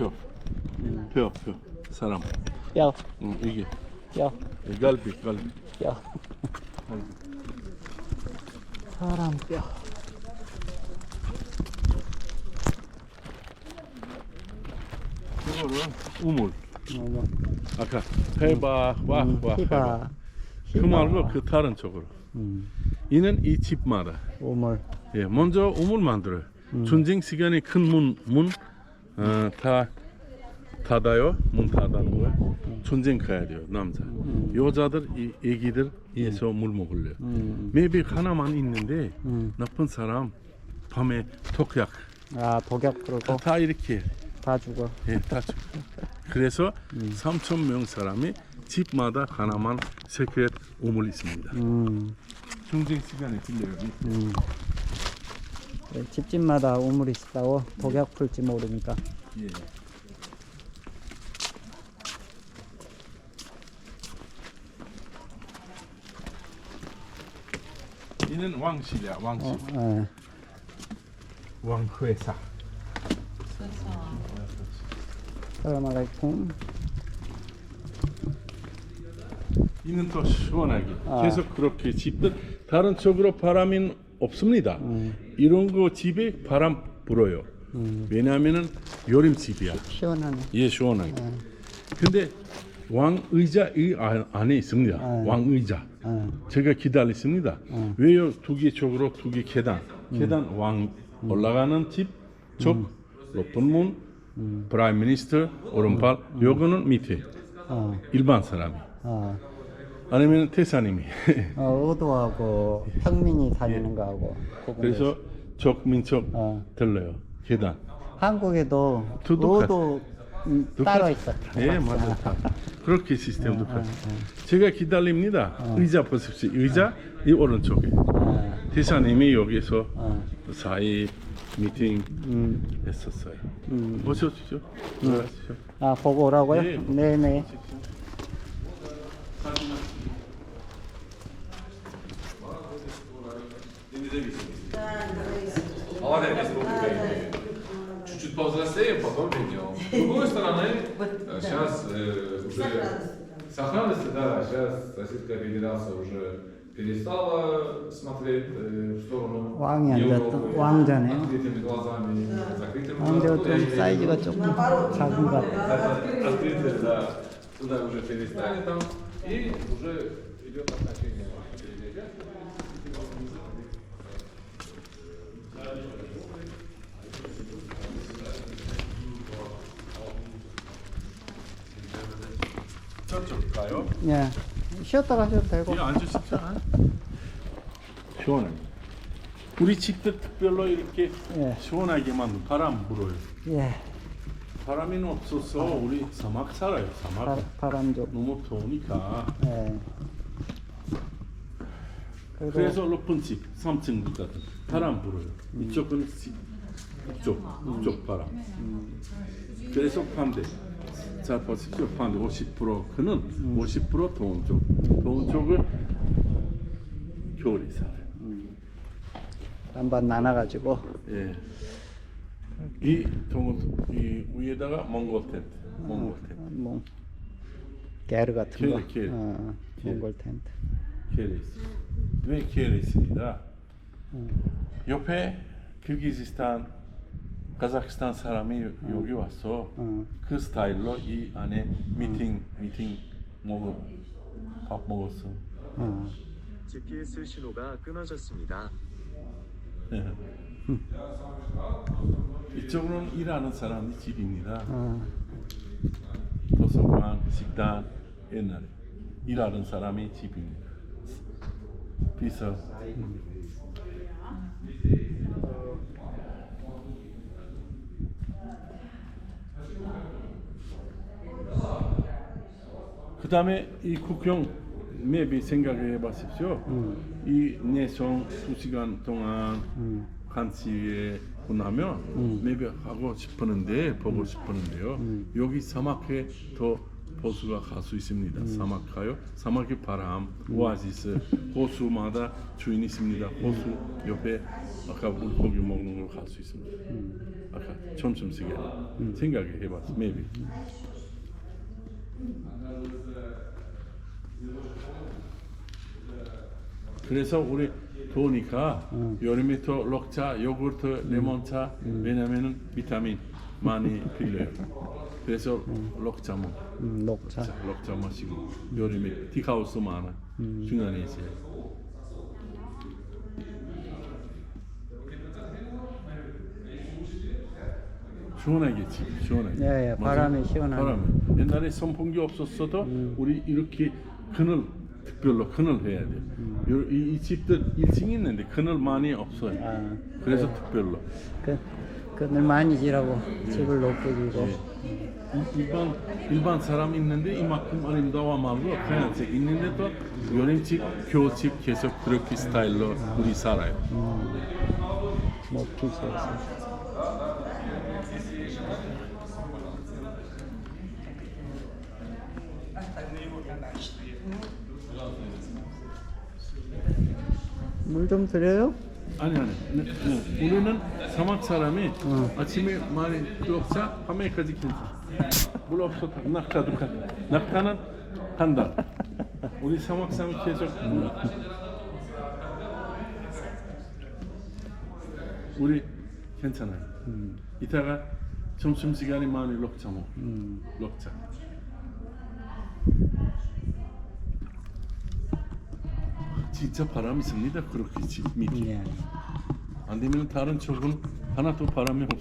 표. 표, 표. 사람. 뼈, 응, 이게. 뼈, 이 갈비, 갈비. 뼈. 갈비. 사람 뼈. 이거는 우물. 어머. 아까 해봐, 와, 음, 와. 해봐. 히바. 그 말고 그 다른 쪽으로. 음, 이는 이 집마다. 우물. 예, 먼저 우물 만들어요. 전쟁 시간에 큰 문, 문, 어, 다 닫아요. 문 닫아는 거야. 전쟁 가야 돼요, 남자. 여자들, 이 애기들, 이에서 물 먹을래요. 음, 맵이 하나만 있는데, 음. 나쁜 사람, 밤에 독약, 아, 독약 풀고 다 이렇게, 다 죽어. 예, 다 죽. 그래서 3천 명 사람이 집마다 하나만 세크렛 우물 있습니다. 음, 전쟁 시간에 들려요. 음. 네, 집집마다 우물이 있다고 독약 풀지 모르니까. 예. 이는 왕실이야, 왕실. 어, 예. 왕회사. 살라말라이쿰. 이는 더 시원하게. 아. 계속 그렇게 집들 다른 쪽으로 바람이 없습니다. 음. 이런 거 집에 바람 불어요. 왜냐하면은 여름 집이야. 시원하네. 예, 시원하게. 근데 왕 의자 이 안- 안에 있습니다. 아. 왕 의자. 어, 제가 기다렸습니다. 왜요? 두 개 쪽으로 두 개 계단. 계단 왕 올라가는 집, 쪽 높은 문, 프라임 미니스터 오른팔. 요거는 밑에 어, 일반 사람이. 어. 아니면 태사님이. 어, 의도하고 평민이 다니는 거하고 구분돼서. 그래서 적민적 어. 들러요. 계단. 한국에도 의도 음, 따로 있어. 예, 맞아요. 다. 그렇게 시스템 똑같아요. 제가 기다립니다. 의자 보십시오. 의자 이 오른쪽에. 어, 태사님이 여기서 어, 사이 미팅 음, 했었어요. 음. 보셨죠? 들어가시죠. 아 보고 오라고요? 예. 네네. Молодец, республика. Чуть-чуть повзрослее, потом ведем. С другой стороны, сейчас уже сохранности, да, сейчас Российская Федерация уже перестала смотреть э, в сторону 왕이 Европы 앉았던- 왕자네요. открытыми глазами, закрытыми 왕자가 глазами. 좀 사이즈가 조금 작은 것 같아. Открытые, да, туда уже перестали там, и уже идет отношение. 저쪽 가요. 예. 쉬었다 가셔도 되고. 이 앉으십시오. 시원하게. 우리 집도 특별로 이렇게 예. 시원하게만 바람 불어요. 예. 바람이 없어서 우리 사막 살아요. 사막. 바, 바람 좀. 너무 더우니까. 예. 그래도 그래서 높은 집, 3층 같은 바람 불어요. 이쪽은 시- 이쪽, 이쪽 바람. 그래서 반대. 자 보십시오. 반대 50% 그는 50% 더운 쪽. 더운 쪽을 겨울에 살아요. 반반 나눠 가지고. 예. 이 동은 이 위에다가 몽골 텐트, 몽골 텐트. 뭐 게르 같은 게르, 거. 게르. 어, 게르. 몽골 텐트. 계열에 있습니다. 왜 계열에 있습니다. 옆에 kirgizi스탄, 카자흐스탄 사람이 여기 와서 어. 그 스타일로 이 안에 미팅 미팅 먹어 밥 먹었어. 어. GPS 신호가 끊어졌습니다. 이쪽으로는 일하는 사람이 집입니다. 어. 도서관, 식당 옛날에 일하는 사람이 집입니다. 비서 그 다음에 이 국경 맵이 생각해 보십시오. 이 내성 두 시간 동안 간시에 보나면 맵이 하고 싶었는데 보고 싶었는데요. 여기 사막에 더 보수가 갈 수 있습니다. 사막 가요. 사막의 바람, 오아시스, 호수마다 주인이 있습니다. 호수 옆에 아까 물고기 먹는 걸 갈 수 있습니다. 아까 점심시간 생각해 해봤어. maybe. 그래서 우리 도니까 여름에 또 녹차, 요구르트, 레몬차 왜냐면은 비타민 많이 필요해요. 그래서 녹차 먹, 음, 녹차. 녹차 마시고 여름에 티하우스 많아 중간에 있어요. 시원하겠지, 시원하게. 예, 예? 바람이 시원하네. 바람이. 옛날에 선풍기 없었어도 우리 이렇게 그늘 특별로 그늘 해야 돼. 요- 이, 이 집들 1층 있는데 그늘 많이 없어요. 아, 그래서 특별로. 그, 그늘 많이 지라고 집을 높게 지고. 이- 일반 일반 사람 있는데 이만큼 아름다워 말고 하얀색 있는데도 여름집, 겨울집 계속 그렇게 스타일로 우리 살아요. 높게 지어서. 물 좀 드려요? 아니 아니. 네, 네. 우리는 사막 사람이 아침에 많이 녹차 밤에까지 괜찮아. 물 없어도 낙타도 가. 낙타는 한 달. 우리 사막 사람 계속 물. 우리 괜찮아요. 이따가 점심 시간에 많이 녹차 먹. 녹차. 진짜 바람이 씁니다. 그렇게 집 밑에. 예. 안 되면 다른 쪽은 하나도 바람이 없어.